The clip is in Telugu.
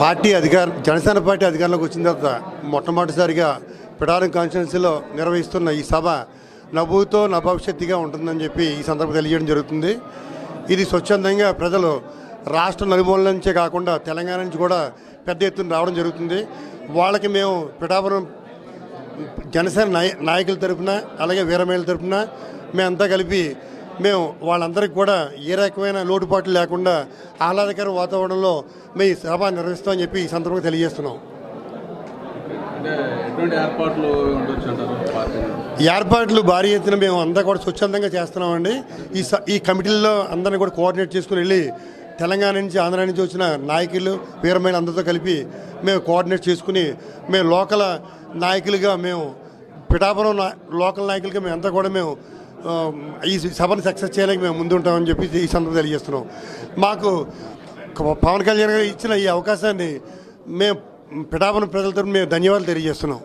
పార్టీ అధికార జనసేన పార్టీ అధికారంలోకి వచ్చిన తర్వాత మొట్టమొదటిసారిగా పిడారం కాన్స్టిట్యున్సీలో నిర్వహిస్తున్న ఈ సభ నభూతో నభవిష్యత్తుగా ఉంటుందని చెప్పి ఈ సందర్భం తెలియజేయడం జరుగుతుంది. ఇది స్వచ్ఛందంగా ప్రజలు రాష్ట్ర నలుమూల నుంచే కాకుండా తెలంగాణ నుంచి కూడా పెద్ద ఎత్తున రావడం జరుగుతుంది. వాళ్ళకి మేము పిఠాపురం జనసేన నాయ నాయకుల తరపున అలాగే వీరమహిళల తరపున మేమంతా కలిపి మేము వాళ్ళందరికీ కూడా ఏ రకమైన లోటుపాట్లు లేకుండా ఆహ్లాదకర వాతావరణంలో ఈ సభ నిర్వహిస్తామని చెప్పి ఈ సందర్భంగా తెలియజేస్తున్నాం. ఏర్పాట్లు భారీ ఎత్తున మేము అంతా కూడా స్వచ్ఛందంగా చేస్తున్నామండి. ఈ స- ఈ కమిటీల్లో అందరినీ కూడా కోఆర్డినేట్ చేసుకుని వెళ్ళి తెలంగాణ నుంచి ఆంధ్ర నుంచి వచ్చిన నాయకులు వీరమైన అందరితో కలిపి మేము కోఆర్డినేట్ చేసుకుని మేము లోకల్ నాయకులుగా మేము పిఠాపురం లోకల్ నాయకులుగా మేము అంతా కూడా మేము Um, ఈ సభను సక్సెస్ చేయడానికి మేము ముందుంటామని చెప్పి ఈ సందర్భం తెలియజేస్తున్నాం. మాకు పవన్ కళ్యాణ్ గారు ఇచ్చిన ఈ అవకాశాన్ని మేము పిఠాపురం ప్రజలతో మేము ధన్యవాదాలు తెలియజేస్తున్నాం.